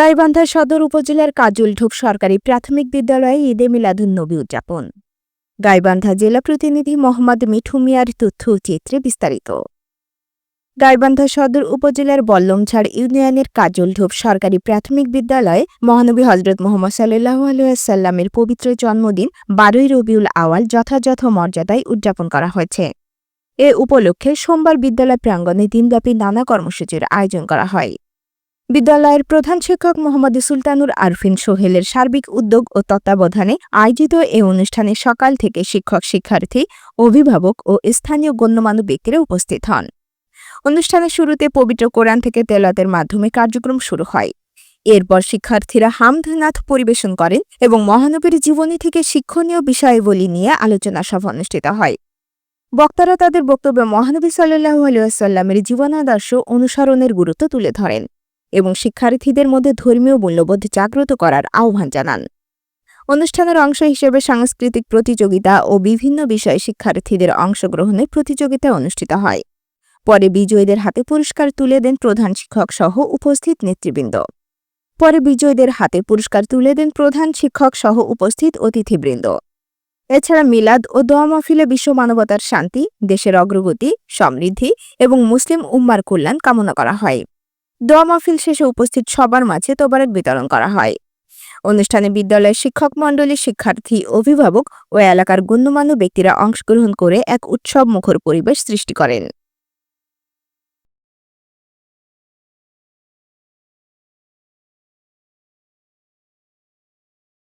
গাইবান্ধা সদর উপজেলার কাজুল ঢোক সরকারি প্রাথমিক বিদ্যালয়ে ঈদে মিলাদুন নবী উদযাপন। গাইবান্ধা জেলা প্রতিনিধি মোহাম্মদ মিঠু মিয়ার তথ্য চিত্রে বিস্তারিত। গাইবান্ধা সদর উপজেলার বল্লমঝাড় ইউনিয়নের কাজল ঢোপ সরকারি প্রাথমিক বিদ্যালয়ে মহানবী হজরত মোহাম্মদ সাল্লাহ আলুয়াসাল্লামের পবিত্র জন্মদিন বারোই রবিউল আওয়াল যথাযথ মর্যাদায় উদযাপন করা হয়েছে। এ উপলক্ষে সোমবার বিদ্যালয় প্রাঙ্গণে দিনব্যাপী নানা কর্মসূচির আয়োজন করা হয়। বিদ্যালয়ের প্রধান শিক্ষক মোহাম্মদ সুলতানুর আরফিন সোহেলের সার্বিক উদ্যোগ ও তত্ত্বাবধানে আয়োজিত এ অনুষ্ঠানে সকাল থেকে শিক্ষক, শিক্ষার্থী, অভিভাবক ও স্থানীয় গণ্যমান্য ব্যক্তিরা উপস্থিত হন। অনুষ্ঠানের শুরুতে পবিত্র কোরআন থেকে তেলাতের মাধ্যমে কার্যক্রম শুরু হয়। এরপর শিক্ষার্থীরা হামদনাথ পরিবেশন করেন এবং মহানবীর জীবনী থেকে শিক্ষণীয় বিষয়াবলী নিয়ে আলোচনা সভা অনুষ্ঠিত হয়। বক্তারা তাদের বক্তব্যে মহানবী সাল্লাহ আলিয়াসাল্লামের জীবনাদর্শ অনুসরণের গুরুত্ব তুলে ধরেন। এবং শিক্ষার্থীদের মধ্যে ধর্মীয় মূল্যবোধ জাগ্রত করার আহ্বান জানান। অনুষ্ঠানের অংশ হিসেবে সাংস্কৃতিক প্রতিযোগিতা ও বিভিন্ন বিষয়ে শিক্ষার্থীদের অংশগ্রহণে প্রতিযোগিতা অনুষ্ঠিত হয়। পরে বিজয়ীদের হাতে পুরস্কার তুলে দেন প্রধান শিক্ষক সহ উপস্থিত নেতৃবৃন্দ। পরে বিজয়ীদের হাতে পুরস্কার তুলে দেন প্রধান শিক্ষক সহ উপস্থিত অতিথিবৃন্দ। এছাড়া মিলাদ ও দোয়া মাহফিলে বিশ্ব মানবতার শান্তি, দেশের অগ্রগতি, সমৃদ্ধি এবং মুসলিম উম্মার কল্যাণ কামনা করা হয়। দোয়া মাহফিল শেষে উপস্থিত সবার মাঝে তোবারক বিতরণ করা হয়। অনুষ্ঠানে বিদ্যালয়ের শিক্ষক মণ্ডলী শিক্ষার্থী, অভিভাবক ও এলাকার গণ্যমান্য ব্যক্তিরা অংশগ্রহণ করে এক উৎসব মুখর পরিবেশ সৃষ্টি করেন।